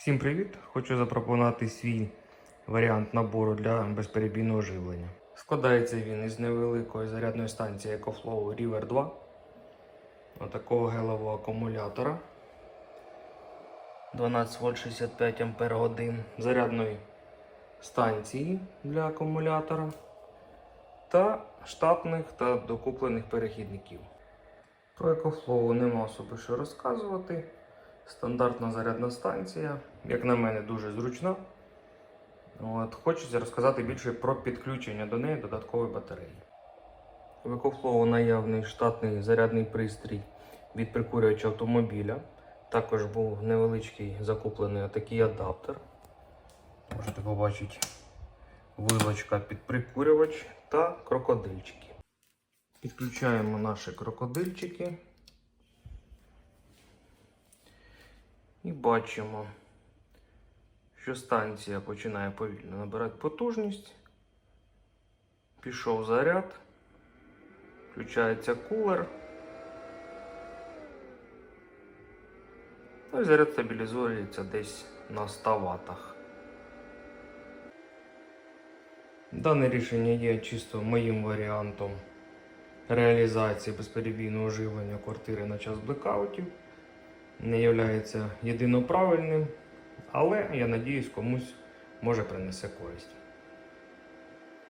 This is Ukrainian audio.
Всім привіт! Хочу запропонувати свій варіант набору для безперебійного живлення. Складається він із невеликої зарядної станції EcoFlow River 2, отакого гелевого акумулятора 12 вольт 65 ампер годин, зарядної станції для акумулятора та штатних та докуплених перехідників. Про EcoFlow нема особи що розказувати. Стандартна зарядна станція, як на мене, дуже зручна. От, Хочеться розказати більше про підключення до неї додаткової батареї. В EcoFlow наявний штатний зарядний пристрій від прикурювача автомобіля. Також був невеличкий закуплений такий адаптер. Можете побачити вилочка під прикурювач та крокодильчики. Підключаємо наші крокодильчики. І бачимо, що станція починає повільно набирати потужність. Пішов заряд, включається кулер. Ну і заряд стабілізується десь на 100 ваттах. Дане рішення є чисто моїм варіантом реалізації безперебійного живлення квартири на час блекаутів не є єдино правильним, але я надіюсь, комусь може принесе користь.